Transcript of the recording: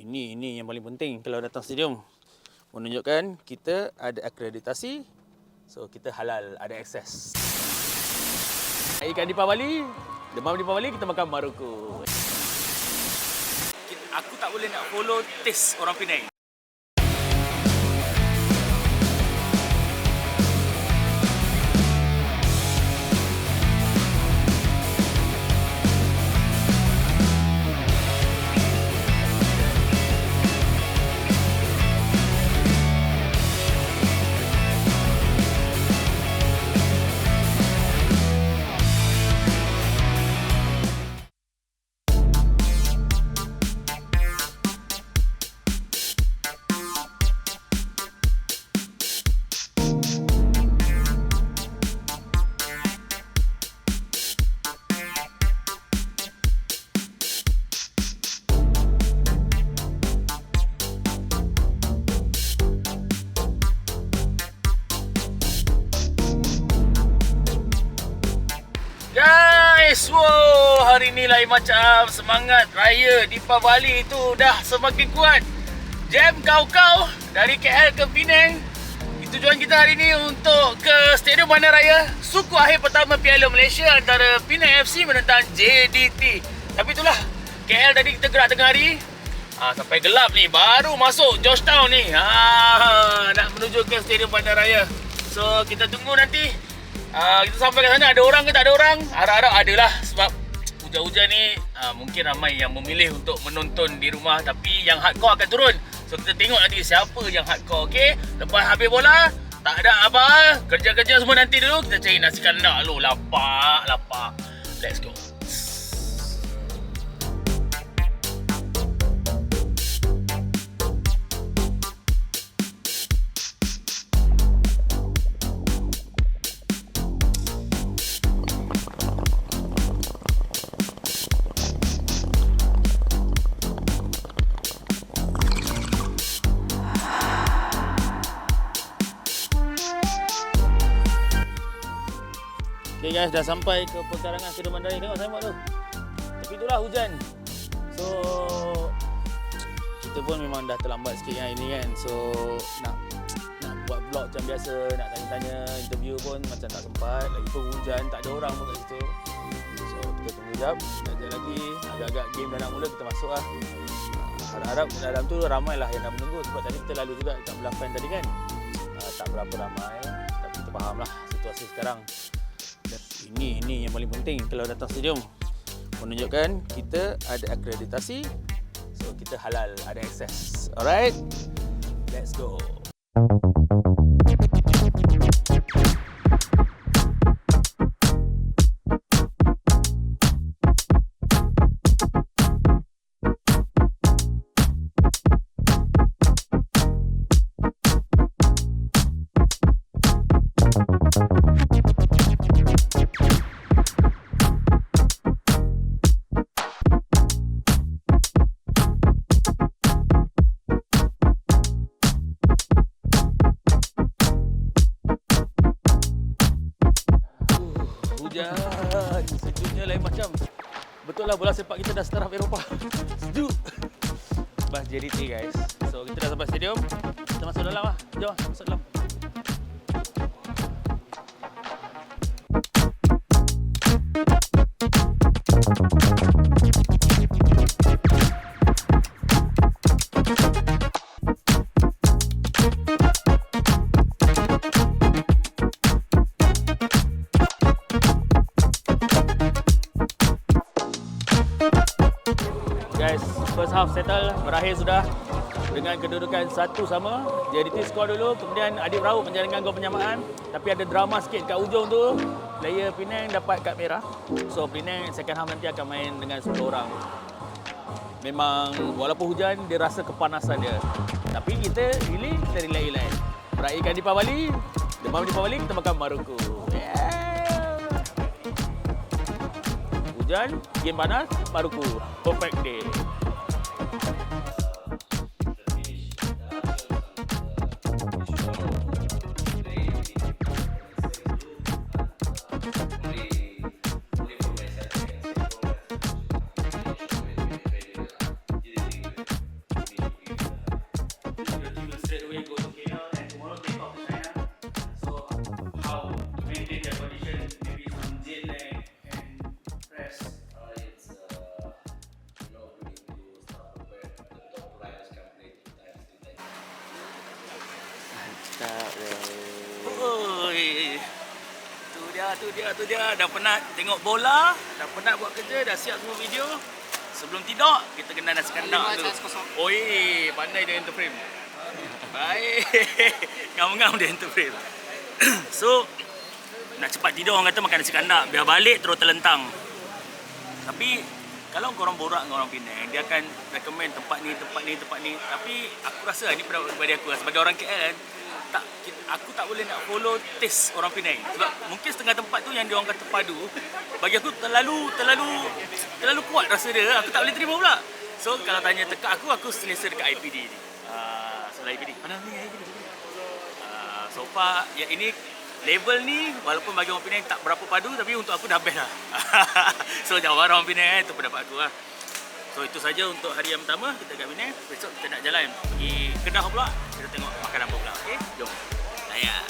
Ini ini yang paling penting kalau datang stadium. Menunjukkan kita ada akreditasi. So kita halal, ada akses. Ikan di Pawali, demam di Pawali kita makan maruku. Aku tak boleh nak follow taste orang Penang. Guys, wow, hari ni lain macam semangat raya di Pavali tu dah semakin kuat. Jam kau-kau dari KL ke Penang. Itu tujuan kita hari ni untuk ke Stadium Bandaraya suku akhir pertama Piala Malaysia antara Penang FC menentang JDT. Tapi itulah, KL tadi kita gerak tengah hari. Ha, sampai gelap ni baru masuk Georgetown ni. Ha, nak menuju ke Stadium Bandaraya. So kita tunggu nanti Uh, kita sampai ke sana ada orang ke tak ada orang? Harap-harap ada lah sebab hujan-hujan ni uh, mungkin ramai yang memilih untuk menonton di rumah tapi yang hardcore akan turun. So kita tengok nanti siapa yang hardcore okey. Lepas habis bola tak ada apa kerja-kerja semua nanti dulu kita cari nasi kandar dulu lapar lapar. Let's go. Guys, dah sampai ke pekarangan Stadium Bandaraya. Tengok saya tu. Tapi itulah hujan. So kita pun memang dah terlambat sikit yang ini kan. So nak nak buat vlog macam biasa, nak tanya-tanya, interview pun macam tak sempat. Lagi tu hujan, tak ada orang pun kat situ. So kita tunggu jap, sekejap lagi agak-agak game dah nak mula kita masuk lah. Ah, Harap-harap dalam tu ramai lah yang dah menunggu sebab tadi kita lalu juga kat belah fan tadi kan. Ah, tak berapa ramai tapi kita faham lah situasi sekarang ini ini yang paling penting. Kalau datang stadium menunjukkan kita ada akreditasi so kita halal ada akses. Alright? Let's go lah bola sepak kita dah setaraf Eropah. Sejuk. Bas JDT guys. So kita dah sampai stadium. Kita masuk dalam lah. Jom masuk dalam first half settle, berakhir sudah dengan kedudukan satu sama. JDT skor dulu, kemudian Adib Raub menjalankan gol penyamaan. Tapi ada drama sikit kat ujung tu. Player Penang dapat kad merah. So Penang second half nanti akan main dengan 10 orang. Memang walaupun hujan, dia rasa kepanasan dia. Tapi kita really, kita relax-relax. Meraihkan di Pawali, demam di Pawali, kita makan maruku. Yeah. Hujan, game panas, maruku. Perfect day. Mantap Oi. Tu dia, tu dia, tu dia. Dah penat tengok bola, dah penat buat kerja, dah siap semua video. Sebelum tidur, kita kena nasi kandang dulu. Oi, pandai dia enter frame. Baik. Ngam-ngam dia enter frame. so, nak cepat tidur orang kata makan nasi kandak. Biar balik terus terlentang. Tapi, kalau korang borak dengan orang Penang, dia akan recommend tempat ni, tempat ni, tempat ni. Tapi, aku rasa ni pendapat pribadi aku. lah. Sebagai orang KL kan, tak aku tak boleh nak follow taste orang Penang sebab mungkin setengah tempat tu yang dia orang kata padu bagi aku terlalu terlalu terlalu kuat rasa dia aku tak boleh terima pula so kalau tanya teka aku aku selesa dekat IPD ni uh, sebelah IPD mana ni IPD uh, so far ya ini level ni walaupun bagi orang Penang tak berapa padu tapi untuk aku dah best lah so jawab orang Penang eh, tu pendapat aku lah So itu saja untuk hari yang pertama kita kat Penang. Besok kita nak jalan pergi Kedah pula. Kita tengok makanan apa pula. Okey? Jom. Layan.